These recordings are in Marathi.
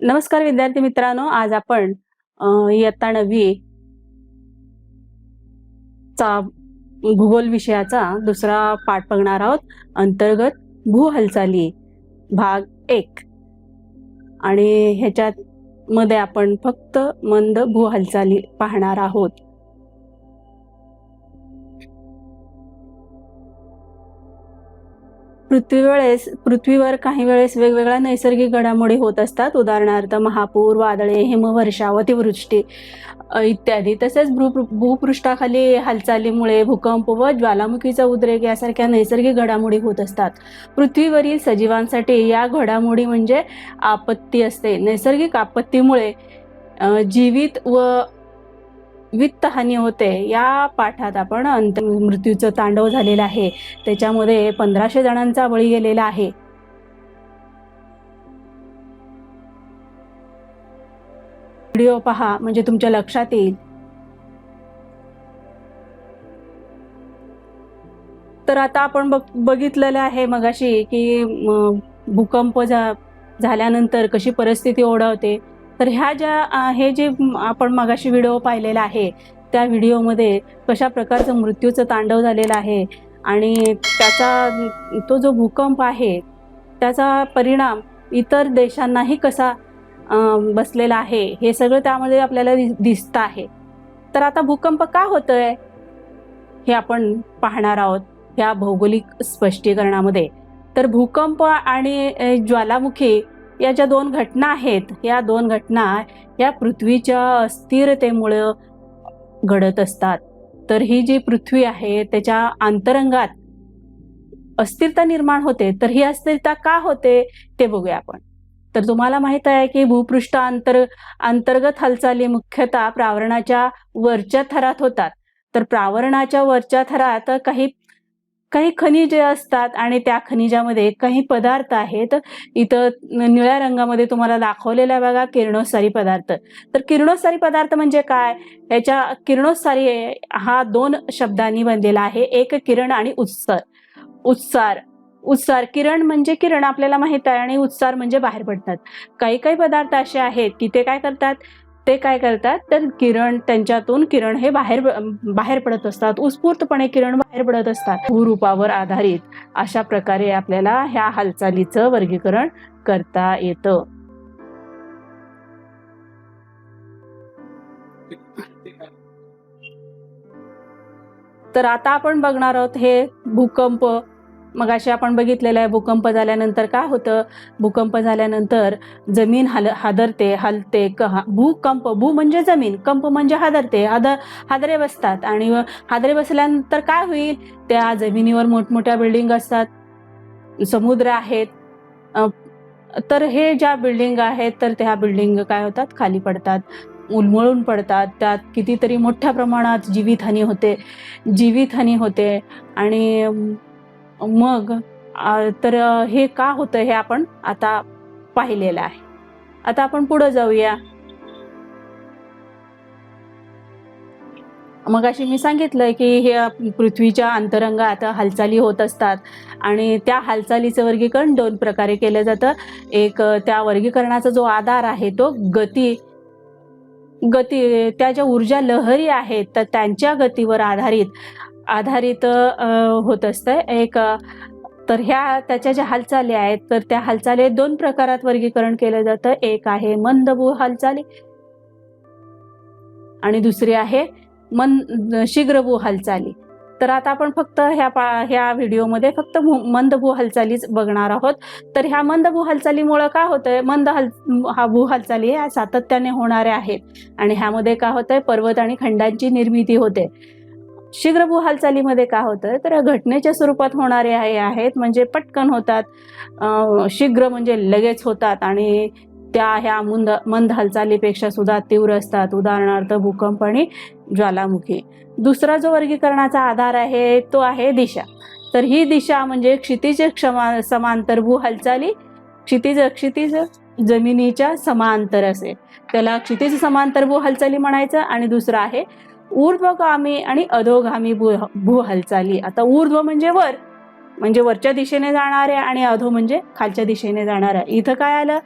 नमस्कार विद्यार्थी मित्रांनो आज आपण इयत्ता नववी चा भूगोल विषयाचा दुसरा पाठ बघणार आहोत. अंतर्गत भू हालचाली भाग एक. आणि ह्याच्यात मध्ये आपण फक्त मंद भू हालचाली पाहणार आहोत. पृथ्वीवेळेस पृथ्वीवर काही वेळेस वेगवेगळ्या नैसर्गिक घडामोडी होत असतात. उदाहरणार्थ महापूर वादळे हिमवर्षा अतिवृष्टी इत्यादी. तसेच भू भूपृष्ठाखाली हालचालीमुळे भूकंप व ज्वालामुखीचा उद्रेक यासारख्या नैसर्गिक घडामोडी होत असतात. पृथ्वीवरील सजीवांसाठी या घडामोडी म्हणजे आपत्ती असते. नैसर्गिक आपत्तीमुळे जीवित व वित्तहानी होते या पाठात आपण अंत मृत्यूचं तांडव झालेलं आहे. त्याच्यामध्ये पंधराशे जणांचा बळी गेलेला आहे. व्हिडिओ पहा म्हणजे तुमच्या लक्षात येईल. तर आता आपण बघ बघितलेलं आहे मगाशी की भूकंप झाल्यानंतर कशी परिस्थिती ओढवते. तर ह्या ज्या हे जे आपण मगाशी व्हिडिओ पाहिलेला आहे त्या व्हिडिओमध्ये कशा प्रकारचं मृत्यूचं तांडव झालेलं आहे आणि त्याचा तो जो भूकंप आहे त्याचा परिणाम इतर देशांनाही कसा बसलेला आहे हे सगळं त्यामध्ये आपल्याला दि- दिसतं आहे. तर आता भूकंप का होतोय हे आपण पाहणार आहोत ह्या भौगोलिक स्पष्टीकरणामध्ये. तर भूकंप आणि ज्वालामुखी या ज्या दोन घटना आहेत या दोन घटना या पृथ्वीच्या अस्थिरतेमुळं घडत असतात. तर ही जी पृथ्वी आहे त्याच्या अंतरंगात अस्थिरता निर्माण होते. तर ही अस्थिरता का होते ते बघूया आपण. तर तुम्हाला माहीत आहे की भूपृष्ठ अंतर अंतर्गत हालचाली मुख्यतः प्रावरणाच्या वरच्या थरात होतात. तर प्रावरणाच्या वरच्या थरात काही काही खनिजे असतात आणि त्या खनिजामध्ये काही पदार्थ आहेत. इथं निळ्या रंगामध्ये तुम्हाला दाखवलेला बघा किरणोत्सारी पदार्थ. तर किरणोत्सारी पदार्थ म्हणजे काय? याच्या किरणोत्सारी हा दोन शब्दांनी बनलेला आहे. एक किरण आणि उत्सर उत्सार उत्सार किरण म्हणजे किरण आपल्याला माहीत आहे. आणि उत्सार म्हणजे बाहेर पडतात. काही काही पदार्थ असे आहेत की ते काय करतात? ते काय करतात? तर किरण त्यांच्यातून किरण हे बाहेर बाहेर पडत असतात. उत्स्फूर्तपणे किरण बाहेर पडत असतात. भूरूपावर आधारित अशा प्रकारे आपल्याला ह्या हालचालीचं वर्गीकरण करता येतं. तर आता आपण बघणार आहोत हे भूकंप मग असे आपण बघितलेलं आहे भूकंप झाल्यानंतर काय होतं? भूकंप झाल्यानंतर जमीन हल हादरते हलते क भूकंप भू म्हणजे जमीन कंप म्हणजे हादरते हादर हादरे बसतात. आणि हादरे बसल्यानंतर काय होईल? त्या जमिनीवर मोठमोठ्या बिल्डिंग असतात समुद्र आहेत. तर हे ज्या बिल्डिंग आहेत तर त्या बिल्डिंग काय होतात? खाली पडतात उलमळून पडतात. त्यात कितीतरी मोठ्या प्रमाणात जीवितहानी होते जीवितहानी होते. आणि मग तर हे का होतं हे आपण आता पाहिलेलं आहे. आता आपण पुढं जाऊया. मग अशी मी सांगितलं की हे पृथ्वीच्या अंतरंगात हालचाली होत असतात आणि त्या हालचालीचं वर्गीकरण दोन प्रकारे केलं जातं. एक त्या वर्गीकरणाचा जो आधार आहे तो गती गती त्या ज्या ऊर्जा लहरी आहेत तर त्यांच्या गतीवर आधारित. आधारित होत असतं. एक तर ह्या त्याच्या ज्या हालचाली आहेत तर त्या हालचाली दोन प्रकारात वर्गीकरण केलं जातं. एक आहे मंदभू हालचाली आणि दुसरी आहे मन शीघ्रभू हालचाली. तर आता आपण फक्त ह्या पा ह्या व्हिडिओमध्ये फक्त भू- मंदभू हालचालीच बघणार आहोत. तर ह्या मंदभू हालचालीमुळं काय होतंय? मंद हाल हा भू हालचाली ह्या सातत्याने होणाऱ्या आहेत. आणि ह्यामध्ये काय होतंय? पर्वत आणि खंडांची निर्मिती होते. शीघ्रभू हालचालीमध्ये काय होतं? तर घटनेच्या स्वरूपात होणारे हे आहेत म्हणजे पटकन होतात शीघ्र म्हणजे लगेच होतात आणि त्या ह्या मुंद मंद हालचालीपेक्षा सुद्धा तीव्र असतात. उदाहरणार्थ भूकंप आणि ज्वालामुखी. दुसरा जो वर्गीकरणाचा आधार आहे तो आहे दिशा. तर ही दिशा म्हणजे क्षितिज क्षमा समांतर भू हालचाली क्षितिज क्षितिज जमिनीच्या समांतर असेल त्याला क्षितिज समांतर भू हालचाली म्हणायचं आणि दुसरं आहे ऊर्ध्वगामी आणि अधोगामी भू भू हालचाली आता ऊर्ध्व म्हणजे वर म्हणजे वरच्या दिशेने जाणाऱ्या आणि अधो म्हणजे खालच्या दिशेने जाणाऱ्या इथं काय आलं?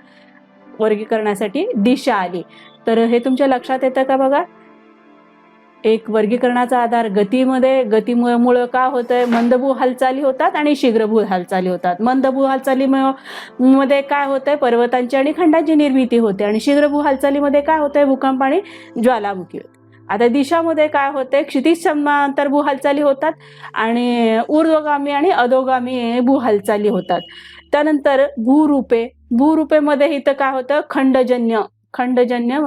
वर्गीकरणासाठी दिशा आली. तर हे तुमच्या लक्षात येतं का बघा? एक वर्गीकरणाचा आधार गतीमध्ये गतीमुळे का होतंय? मंदभू हालचाली होतात आणि शीघ्रभू हालचाली होतात. मंदभू हालचाली मध्ये काय होतंय? पर्वतांची आणि खंडांची निर्मिती होते. आणि शीघ्रभू हालचालीमध्ये काय होतंय? भूकंप आणि ज्वालामुखी होते. आता दिशामध्ये काय होते? क्षितिज समांतर भू हालचाली होतात आणि ऊर्ध्वगामी आणि अधोगामी भू हालचाली होतात. त्यानंतर भूरूपे. भूरूपेमध्ये इथं काय होतं? खंडजन्य. खंडजन्य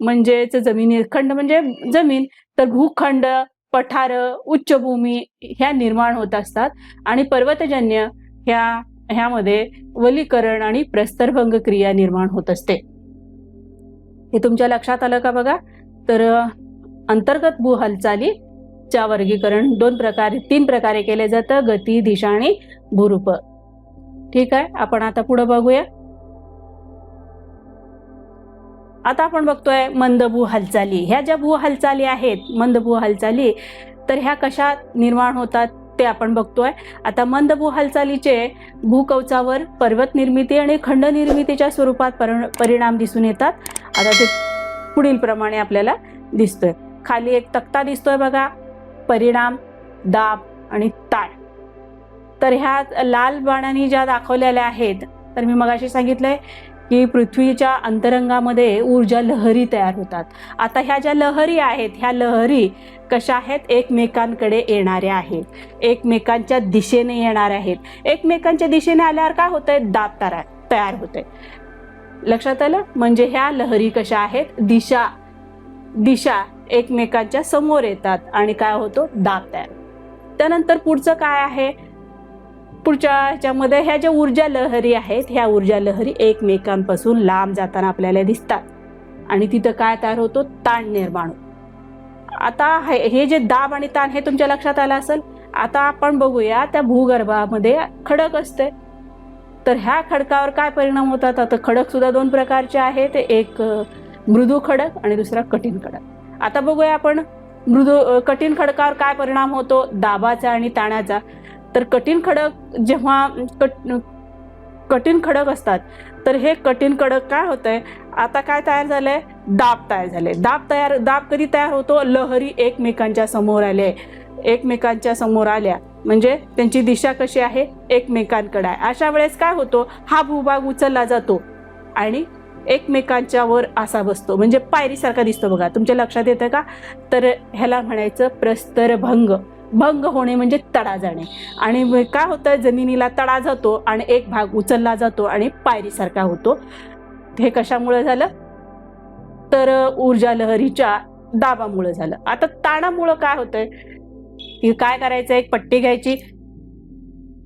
म्हणजेच जमिनी. खंड म्हणजे जमीन. तर भूखंड पठार उच्चभूमी ह्या निर्माण होत असतात. आणि पर्वतजन्य ह्या ह्यामध्ये वलीकरण आणि प्रस्तरभंग क्रिया निर्माण होत असते. हे तुमच्या लक्षात आलं का बघा? तर अंतर्गत भू हालचालीच्या वर्गीकरण दोन प्रकारे तीन प्रकारे केले जातं गती दिशा आणि भूरूप. ठीक आहे आपण आता पुढे बघूया. आता आपण बघतोय मंदभू हालचाली. ह्या ज्या भू हालचाली आहेत मंदभू हालचाली तर ह्या कशा निर्माण होतात ते आपण बघतोय. आता मंदभू हालचालीचे भूकवचावर पर्वत निर्मिती आणि खंड निर्मितीच्या स्वरूपात परिणाम दिसून येतात. आता ते पुढील प्रमाणे आपल्याला दिसतोय. खाली एक तक्ता दिसतोय बघा. परिणाम दाब आणि ताळ तर ह्या लाल बाणांनी ज्या दाखवलेल्या आहेत तर मी मगाशी सांगितलंय की पृथ्वीच्या अंतरंगामध्ये ऊर्जा लहरी तयार होतात. आता ह्या ज्या लहरी आहेत ह्या लहरी कशा आहेत? एकमेकांकडे येणाऱ्या आहेत. एकमेकांच्या दिशेने येणाऱ्या आहेत. एकमेकांच्या दिशेने आल्यावर काय होतंय? दाब तारा तयार होते लक्षात आलं? म्हणजे ह्या लहरी कशा आहेत? दिशा दिशा एकमेकांच्या समोर येतात आणि काय होतो? दाब तयार. त्यानंतर पुढचं काय आहे? पुढच्या ह्याच्यामध्ये ह्या ज्या ऊर्जा लहरी आहेत ह्या ऊर्जा लहरी एकमेकांपासून लांब जाताना आपल्याला दिसतात. आणि तिथं काय तयार होतो? ताण निर्माण आता हे जे दाब आणि ताण हे तुमच्या लक्षात आलं असेल आता आपण बघूया त्या भूगर्भामध्ये खडक असते. तर ह्या खडकावर काय परिणाम होतात? आता खडक सुद्धा दोन प्रकारचे आहेत. एक मृदू खडक आणि दुसरा कठीण खडक. आता बघूया आपण मृदू कठीण खडकावर काय परिणाम होतो दाबाचा आणि ताणाचा. तर कठीण खडक जेव्हा कट कठीण खडक असतात तर हे कठीण खडक काय होतंय? आता काय तयार झालंय? दाब तयार झाले. दाब तयार दाब कधी तयार होतो? लहरी एकमेकांच्या समोर आले. एकमेकांच्या समोर आल्या. म्हणजे त्यांची दिशा कशी आहे? एकमेकांकडे आहे. अशा वेळेस काय होतो? हा भूभाग उचलला जातो. आणि एकमेकांच्या वर असा बसतो. म्हणजे पायरीसारखा दिसतो बघा. तुमच्या लक्षात येतं का? तर ह्याला म्हणायचं प्रस्तरभंग. भंग होणे म्हणजे तडा जाणे. आणि काय होतं? जमिनीला तडा जातो आणि एक भाग उचलला जातो आणि पायरीसारखा होतो. हे कशामुळे झालं? तर ऊर्जा लहरीच्या दाबामुळे झालं. आता ताणामुळं काय होतंय? की काय करायचं? एक पट्टी घ्यायची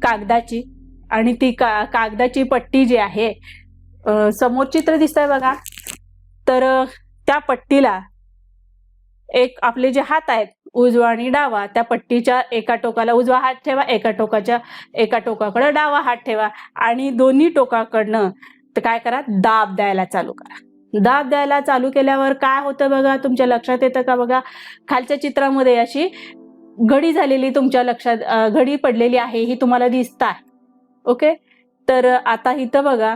कागदाची. आणि ती का कागदाची पट्टी जी आहे समोर चित्र दिसतंय बघा. तर त्या पट्टीला एक आपले जे हात आहेत उजवा आणि डावा त्या पट्टीच्या एका टोकाला उजवा हात ठेवा एका टोकाच्या एका टोकाकडे डावा हात ठेवा आणि दोन्ही टोकाकडनं तर काय करा दाब द्यायला चालू करा. दाब द्यायला चालू केल्यावर काय होतं बघा तुमच्या लक्षात येतं का बघा? खालच्या चित्रामध्ये अशी घडी झालेली तुमच्या लक्षात घडी पडलेली आहे ही तुम्हाला दिसत आहे. ओके? तर आता इथं बघा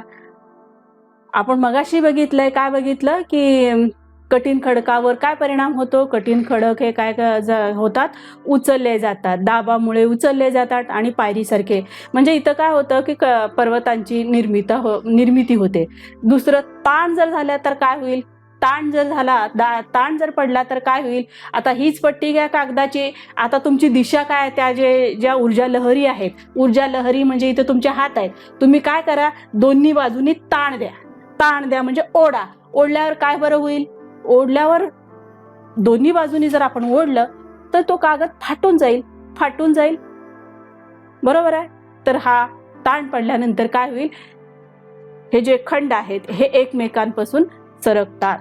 आपण मगाशी बघितलंय काय बघितलं की कठीण खडकावर काय परिणाम होतो? कठीण खडक हे काय होतात? उचलले जातात. दाबामुळे उचलले जातात आणि पायरीसारखे. म्हणजे इथं काय होतं की पर्वतांची निर्मित हो निर्मिती होते. दुसरं ताण जर झालं तर काय होईल? ताण जर झाला दा ताण जर पडला तर काय होईल? आता हीच पट्टी घ्या कागदाची. आता तुमची दिशा काय त्या जे ज्या ऊर्जा लहरी आहेत. ऊर्जा लहरी म्हणजे इथं तुमचे हात आहेत. तुम्ही काय करा? दोन्ही बाजूनी ताण द्या. ताण द्या म्हणजे ओढा. ओढल्यावर काय बरं होईल? ओढल्यावर दोन्ही बाजूनी जर आपण ओढलं तर तो कागद फाटून जाईल. फाटून जाईल. बरोबर आहे? तर हा ताण पडल्यानंतर काय होईल? हे जे खंड आहेत हे एकमेकांपासून सरकतात.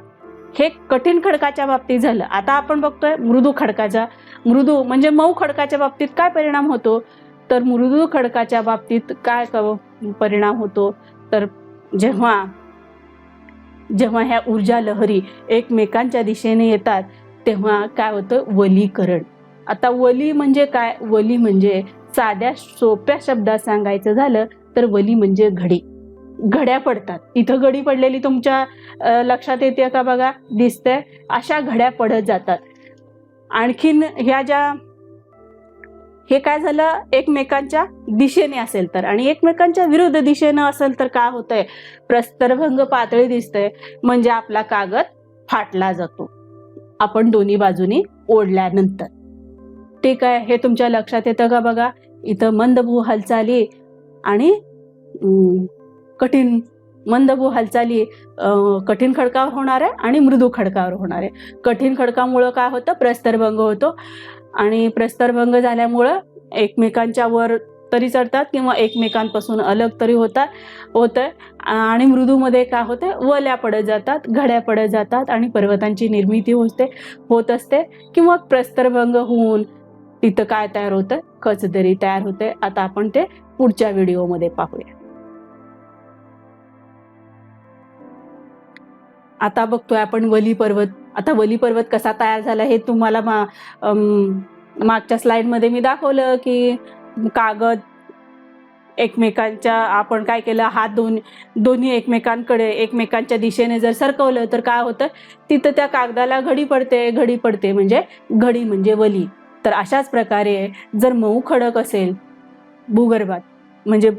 हे कठीण खडकाच्या बाबतीत झालं. आता आपण बघतोय मृदू खडकाच्या मृदू म्हणजे मऊ खडकाच्या बाबतीत काय परिणाम होतो? तर मृदू खडकाच्या बाबतीत काय परिणाम होतो? तर जेव्हा जेव्हा ह्या ऊर्जा लहरी एकमेकांच्या दिशेने येतात तेव्हा काय होतं? वलीकरण. आता वली म्हणजे काय? वली म्हणजे साध्या सोप्या शब्दात सांगायचं झालं तर वली म्हणजे घडी. घड्या पडतात. इथं घडी पडलेली तुमच्या लक्षात येते का बघा? दिसतंय. अशा घड्या पडत जातात. आणखीन ह्या ज्या हे काय झालं? एकमेकांच्या दिशेने असेल तर. आणि एकमेकांच्या विरुद्ध दिशेनं असेल तर काय होतंय? प्रस्तरभंग पातळी दिसतंय. म्हणजे आपला कागद फाटला जातो. आपण दोन्ही बाजूनी ओढल्यानंतर. ठीक आहे हे तुमच्या लक्षात येतं का बघा? इथं मंदभू हालचाली आणि कठीण मंदभू हालचाली कठीण खडकावर होणार आहे आणि मृदू खडकावर होणार आहे. कठीण खडकामुळं काय होतं? प्रस्तरभंग होतो. आणि प्रस्तरभंग झाल्यामुळं एकमेकांच्या वर तरी चढतात किंवा एकमेकांपासून अलग तरी होतात होतं आणि मृदूमध्ये काय होतं वल्या पडत जातात घड्या पडत जातात आणि पर्वतांची निर्मिती होते होत असते. किंवा प्रस्तरभंग होऊन तिथं काय तयार होतं कचदरी तयार होते आता आपण ते पुढच्या व्हिडिओमध्ये पाहूया. आता बघतोय आपण वली पर्वत आता वली पर्वत कसा तयार झाला हे तुम्हाला मा मागच्या स्लाईडमध्ये मी दाखवलं की कागद एकमेकांच्या आपण काय केलं हात दोन दोन्ही एकमेकांकडे एकमेकांच्या दिशेने जर सरकवलं तर काय होतं? तिथं त्या कागदाला घडी पडते घडी पडते. म्हणजे घडी म्हणजे वली. तर अशाच प्रकारे जर मऊ खडक असेल भूगर्भात म्हणजे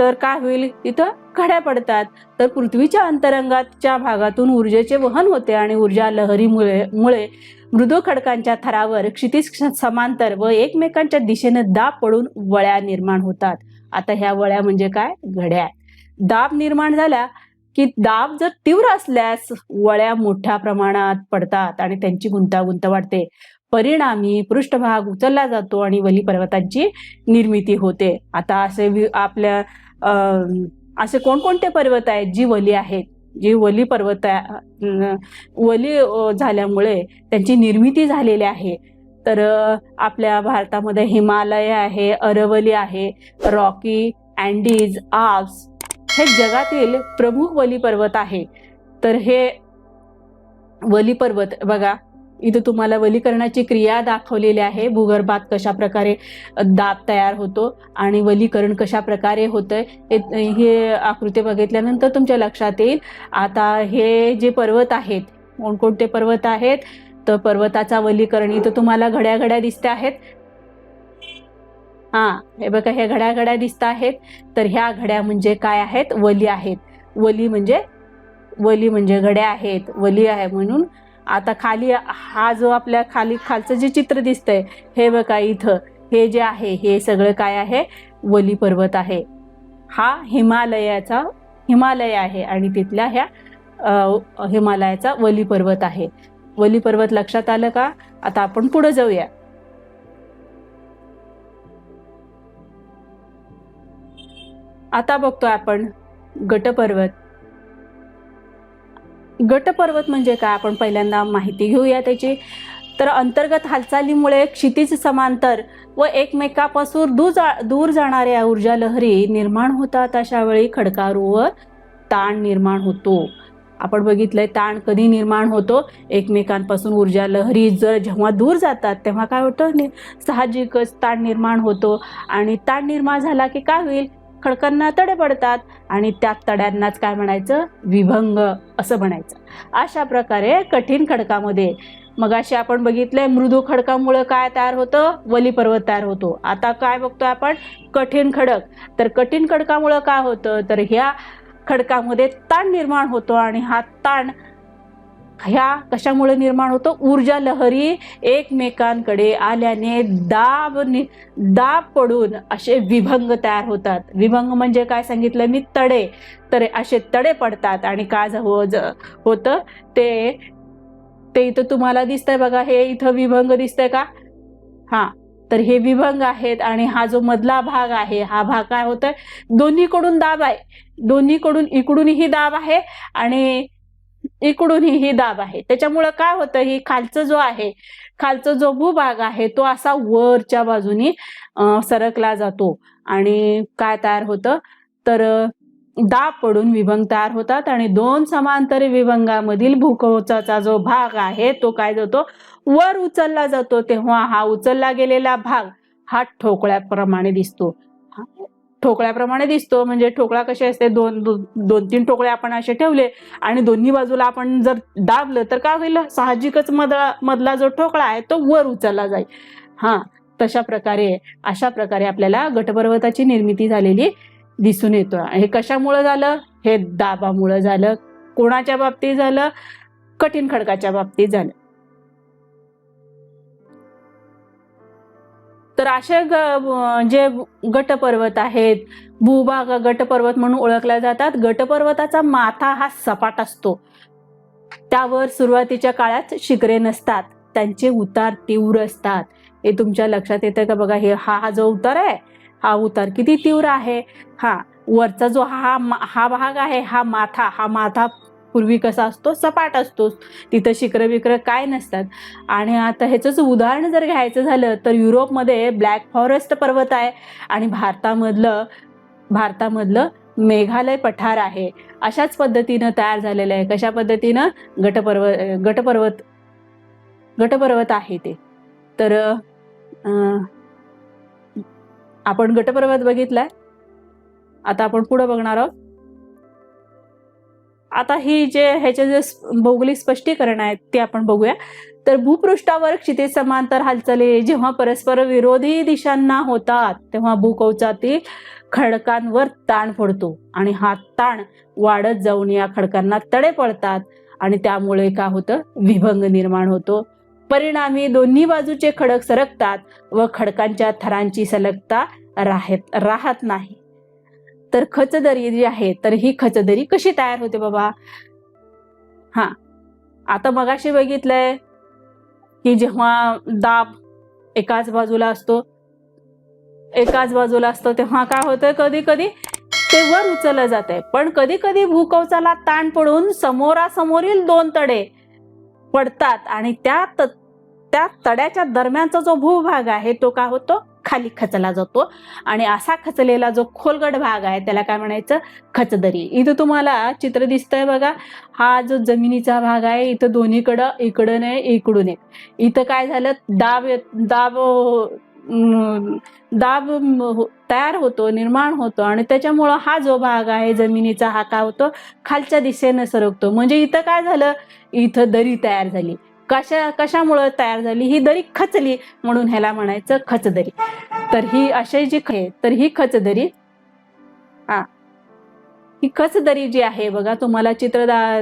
तर काय होईल? तिथं घड्या पडतात. तर पृथ्वीच्या अंतरंगाच्या भागातून ऊर्जेचे वहन होते आणि ऊर्जा लहरीमुळे मुळे मृदू खडकांच्या थरावर क्षितिज समांतर व एकमेकांच्या दिशेने दाब पडून वळ्या निर्माण होतात. आता ह्या वळ्या म्हणजे काय? घड्या दाब निर्माण झाला की दाब जर तीव्र असल्यास वळ्या मोठ्या प्रमाणात पडतात आणि त्यांची गुंतागुंत वाढते. परिणामी पृष्ठभाग उचलला जातो आणि वली पर्वतांची निर्मिती होते. आता असे आपल्या असे कोणकोणते पर्वत आहेत जी वली आहेत? जी वली पर्वत आहे, वली झाल्यामुळे त्यांची निर्मिती झालेली आहे. तर आपल्या भारतामध्ये हिमालय आहे अरवली आहे रॉकी अँडीज आप्स हे जगातील प्रमुख वली पर्वत आहे. तर हे वली पर्वत बघा इथं तुम्हाला वलीकरणाची क्रिया दाखवलेली आहे. भूगर्भात कशा प्रकारे दाब तयार होतो आणि वलीकरण कशा प्रकारे होतंय हे आकृती बघितल्यानंतर तुमच्या लक्षात येईल. आता हे जे पर्वत आहेत कोणकोणते पर्वत आहेत? तर पर्वताचा वलीकरण इथं तुम्हाला घड्या घड्या दिसते आहेत. हां हे बघा हे घड्या घड्या दिसत आहेत. तर ह्या घड्या म्हणजे काय आहेत? वली आहेत. वली म्हणजे वली म्हणजे घड्या आहेत. वली आहे म्हणून आता खाली हा जो आपल्या खाली खालचं जे चित्र दिसतंय हे बघा इथं. हे जे आहे हे सगळं काय आहे? वली पर्वत आहे. हा हिमालयाचा हिमालय आहे आणि तिथल्या ह्या हिमालयाचा वली पर्वत आहे. वली पर्वत लक्षात आलं का? आता आपण पुढे जाऊया. आता बघतोय आपण गटपर्वत. गटपर्वत म्हणजे काय? आपण पहिल्यांदा माहिती घेऊया त्याची. तर अंतर्गत हालचालीमुळे क्षितिज समांतर व एकमेकापासून दूर जा दूर जाणाऱ्या ऊर्जा लहरी निर्माण होतात अशा वेळी खडकारूवर ताण निर्माण होतो. आपण बघितलंय ताण कधी निर्माण होतो? एकमेकांपासून ऊर्जा लहरी जर जेव्हा दूर जातात तेव्हा काय होतं? साहजिकच ताण निर्माण होतो. आणि ताण निर्माण झाला की काय होईल? खडकांना तडे पडतात आणि त्या तड्यांनाच काय म्हणायचं? विभंग असं म्हणायचं. अशा प्रकारे कठीण खडकामध्ये. मग अशी आपण बघितलंय मृदू खडकामुळं काय तयार होतं? वली पर्वत तयार होतो. आता काय बघतोय आपण? कठीण खडक. तर कठीण खडकामुळं काय होतं? तर ह्या खडकामध्ये ताण निर्माण होतो आणि हा ताण ह्या कशामुळे निर्माण होतो? ऊर्जा लहरी एकमेकांकडे आल्याने दाब नि दाब पडून असे विभंग तयार होतात. विभंग म्हणजे काय सांगितलं मी? तडे. तर असे तडे पडतात आणि काय हो होतं? ते ते इथं तुम्हाला दिसतंय बघा. हे इथं विभंग दिसतंय का? हां. तर हे विभंग आहेत आणि हा जो मधला भाग आहे हा भाग काय होतोय? दोन्हीकडून दाब आहे. दोन्हीकडून इकडूनही दाब आहे आणि इकडूनही ही दाब आहे. त्याच्यामुळं काय होतं ही खालचं जो आहे खालचा जो भूभाग आहे तो असा वरच्या बाजूनी सरकला जातो. आणि काय तयार होतं? तर दाब पडून विभंग तयार होतात आणि दोन समांतर विभंगामधील भूकवचाचा जो भाग आहे तो काय जातो? वर उचलला जातो. तेव्हा हा उचलला गेलेला भाग हा ठोकळ्याप्रमाणे दिसतो. ठोकळ्याप्रमाणे दिसतो. म्हणजे ठोकळा कसे असते? दोन दो- दोन तीन ठोकळे आपण असे ठेवले आणि दोन्ही बाजूला आपण जर दाबलं तर काय होईल? साहजिकच मधला मधला जो ठोकळा आहे तो वर उचलला जाईल. हा तशा प्रकारे अशा प्रकारे आपल्याला गटपर्वताची निर्मिती झालेली दिसून येतो. हे कशामुळं झालं? हे दाबामुळं झालं. कोणाच्या बाबतीत झालं? कठीण खडकाच्या बाबतीत झालं. तर असे ग- जे गटपर्वत आहेत भूभाग गटपर्वत म्हणून ओळखल्या जातात. गटपर्वताचा माथा हा सपाट असतो. त्यावर सुरुवातीच्या काळात शिखरे नसतात. त्यांचे उतार तीव्र असतात. हे तुमच्या लक्षात येतं का बघा? हे हा हा जो उतार आहे हा उतार किती तीव्र आहे? हा वरचा जो हा मा- हा भाग आहे हा माथा हा माथा पूर्वी कसा असतो? सपाट असतो. तिथं शिखरं बिकरं काय नसतात. आणि आता ह्याचंच उदाहरण जर घ्यायचं झालं तर युरोपमध्ये ब्लॅक फॉरेस्ट पर्वत आहे आणि भारतामधलं भारतामधलं मेघालय पठार आहे. अशाच पद्धतीनं तयार झालेलं आहे. कशा पद्धतीनं? गटपर्वत गटपर्वत गटपर्वत आहे ते. तर आपण गटपर्वत बघितलाय? आता आपण पुढं बघणार आहोत. आता ही जे ह्याचे जे भौगोलिक स्पष्टीकरण आहेत ते आपण बघूया. तर भूपृष्ठावर क्षितिज समांतर हालचाली. जेव्हा परस्पर विरोधी दिशांना होतात तेव्हा भूकवचातील खडकांवर ताण पडतो आणि हा ताण वाढत जाऊन या खडकांना तडे पडतात आणि त्यामुळे काय होतं? विभंग निर्माण होतो. परिणामी दोन्ही बाजूचे खडक सरकतात व खडकांच्या थरांची सलगता राहत राहत नाही. तर खचदरी जी आहे तर ही खचदरी कशी तयार होते बाबा? हा. आता मगाशी बघितलंय की जेव्हा दाब एकाच बाजूला असतो एकाच बाजूला असतो तेव्हा काय होतं कधी कधी ते वर उचललं जात आहे पण कधी कधी भूकवचाला ताण पडून समोरासमोरील दोन तडे पडतात आणि त्या त- त्या तड्याच्या दरम्यानचा जो भूभाग आहे तो काय होतो? खाली खचला जातो. आणि असा खचलेला जो खोलगड भाग आहे त्याला काय म्हणायचं? खचदरी. इथं तुम्हाला चित्र दिसतंय बघा. हा जो जमिनीचा भाग आहे इथं दोन्हीकडं इकडं नाही इकडून एक. इथं काय झालं? दाब दाब दाब तयार होतो निर्माण होतो. आणि त्याच्यामुळं हा जो भाग आहे जमिनीचा हा काय होतो? खालच्या दिशेनं सरकतो. म्हणजे इथं काय झालं? इथं दरी तयार झाली. कशा कशामुळं तयार झाली? ही दरी खचली म्हणून ह्याला म्हणायचं खचदरी. तर ही अशी जी ख- तर ही खचदरी हा. ही खचदरी जी आहे बघा तुम्हाला चित्रदा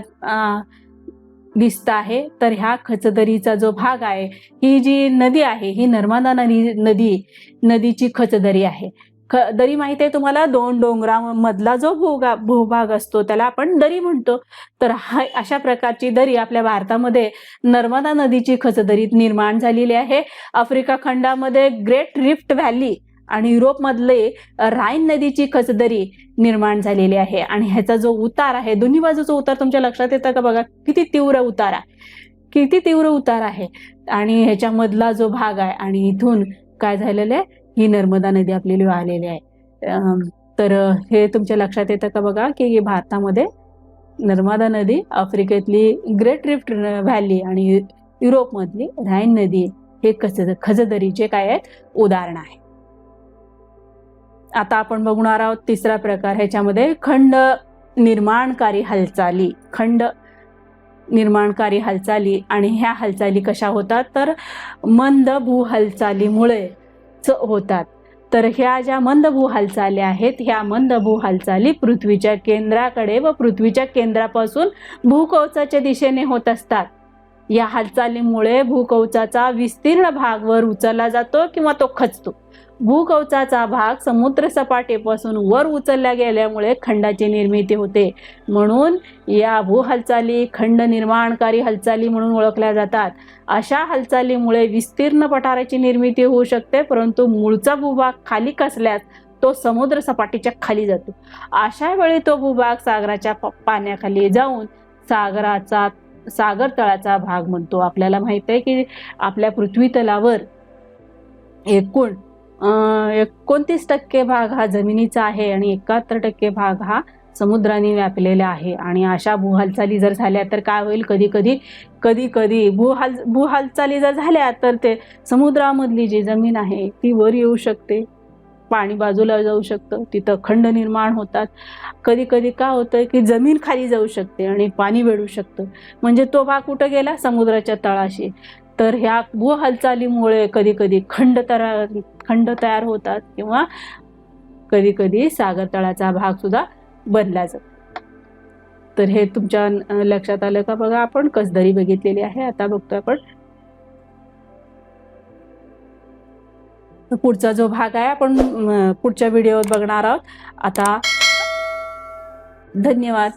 दिसत आहे. तर ह्या खचदरीचा जो भाग आहे ही जी नदी आहे ही नर्मदा नदी नदी नदीची खचदरी आहे. ख दरी माहिती आहे तुम्हाला? दोन डोंगरामधला जो भूगा भूभाग असतो त्याला आपण दरी म्हणतो. तर हा अशा प्रकारची दरी आपल्या भारतामध्ये नर्मदा नदीची खचदरीत निर्माण झालेली आहे. आफ्रिका खंडामध्ये ग्रेट रिफ्ट व्हॅली आणि युरोपमधले राईन नदीची खचदरी निर्माण झालेली आहे. आणि ह्याचा जो उतार आहे दोन्ही बाजूचा उतार तुमच्या लक्षात येतं का बघा? किती तीव्र उतार आहे. किती तीव्र उतार आहे. आणि ह्याच्यामधला जो भाग आहे आणि इथून काय झालेलं आहे? ही नर्मदा नदी आपल्याला वाहलेली आहे. तर हे तुमच्या लक्षात येतं का बघा की भारतामध्ये नर्मदा नदी आफ्रिकेतली ग्रेट रिफ्ट व्हॅली आणि युरोपमधली राईन नदी हे खच खजदरीचे काय आहेत? उदाहरण आहे. आता आपण बघणार आहोत तिसरा प्रकार ह्याच्यामध्ये खंड निर्माणकारी हालचाली. खंड निर्माणकारी हालचाली आणि ह्या हालचाली कशा होतात? तर मंद भू हालचालीमुळे होतात. तर ह्या ज्या मंदभू हालचाली आहेत ह्या मंदभू हालचाली पृथ्वीच्या केंद्राकडे व पृथ्वीच्या केंद्रापासून भूकवचाच्या दिशेने होत असतात. या हालचालीमुळे भूकवचाचा विस्तीर्ण भाग वर उचलला जातो किंवा तो खचतो. भूकवचाचा भाग समुद्र सपाटीपासून वर उचलला गेल्यामुळे खंडाची निर्मिती होते. म्हणून या भू हालचाली खंड निर्माणकारी हालचाली म्हणून ओळखल्या जातात. अशा हालचालीमुळे विस्तीर्ण पठाराची निर्मिती होऊ शकते परंतु मूळचा भूभाग खाली कसल्यास तो समुद्र सपाटीच्या खाली जातो. अशा वेळी तो भूभाग सागराच्या प- पाण्याखाली जाऊन सागराचा सागर तळाचा भाग म्हणतो. आपल्याला माहीत आहे की आपल्या पृथ्वी तलावर एकूण एकोणतीस टक्के भाग हा जमिनीचा आहे आणि एकाहत्तर टक्के भाग हा समुद्राने व्यापलेला आहे. आणि अशा भूहालचाली जर झाल्या तर काय होईल? कधी कधी कधी कधी भूहाल भूहालचाली जर झाल्या तर ते समुद्रामधली जी जमीन आहे ती वर येऊ शकते. पाणी बाजूला जाऊ शकतं. तिथं खंड निर्माण होतात. कधी कधी काय होतं की जमीन खाली जाऊ शकते आणि पाणी वेढू शकतं. म्हणजे तो भाग कुठं गेला? समुद्राच्या तळाशी. तर ह्या भूहालचालीमुळे कधी कधी खंड तयार खंड तयार होतात किंवा कधी कधी सागर तळाचा भाग सुद्धा बदला जातो. तर हे तुमच्या लक्षात आलं का बघा आपण कसदरी बघितलेली आहे. आता बघतोय आपण. पुढचा जो भाग आहे आपण पुढच्या व्हिडिओत बघणार आहोत. आता धन्यवाद.